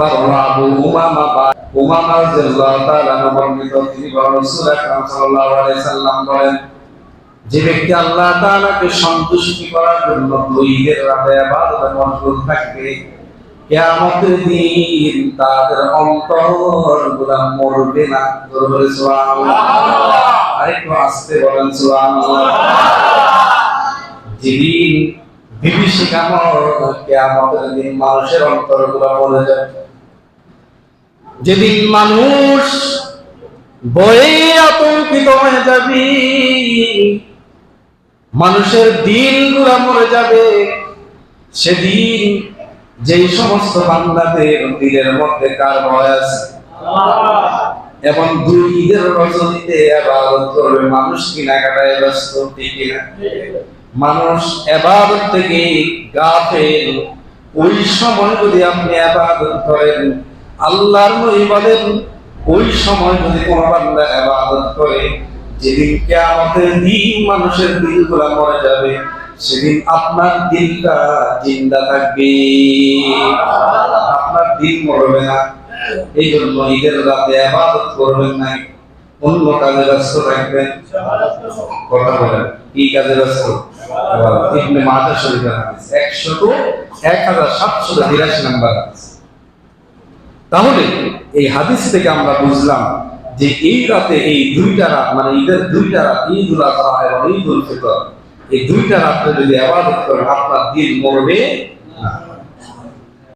Number Abu Umama যে ব্যক্তি আল্লাহ তাআলাকে সন্তুষ্টি করার জন্য দুই ঈদের রাতে ইবাদতে মশগুল থাকবে, কিয়ামতের দিন তাদের অন্তরগুলা মরবে না। জোরে বলে সুবহানাল্লাহ। আরেকটু আস্তে বলেন, সুবহানাল্লাহ। যেদিন বিভীষিকাময় কিয়ামতের দিন মানুষের অন্তরগুলা মরে যাবে যেদিন মানুষ বয়ে আতঙ্কিত হয়ে যাবে, মানুষের দিনগুলা মরে যাবে, সেদিন যেই সমস্ত বান্দাদের দিলের মধ্যে কার ভয় আছে? এবং দুই ঈদের রজনীতে আবাদত করবে মানুষ কিনাকাটায় ব্যস্ত, ঠিক কিনা? মানুষ এবাদত থেকে গাফেল। ওই সময় যদি আপনি এবাদত করেন আল্লাহর নবী বলেন, ওই সময় যদি কোনো বান্দা এবাদত করে, যেদিন কিয়ামতের দিন মানুষের দিলগুলা মরে যাবে, সেদিন আপনার দিলটা জিন্দা থাকবে। আপনার দিল মরবে না। এই জন্য ঈদের রাতে আবাদত করবেন না। অন্য কাজে ব্যস্ত থাকবেন? কথা বলেন, কি কাজে ব্যস্ত। ইবনে মাজাহ শরীফের হাদিস 1700 নাম্বার হাদিস। তাহলে এই হাদিস থেকে আমরা বুঝলাম যে এই রাতে এই দুইটা রাত মানে ঈদের দুইটা রাত ঈদ উল আজহা এবং ঈদ উল ফিতর, এই দুইটা রাত্রে যদি আবাদত করেন আপনার দিন মরবে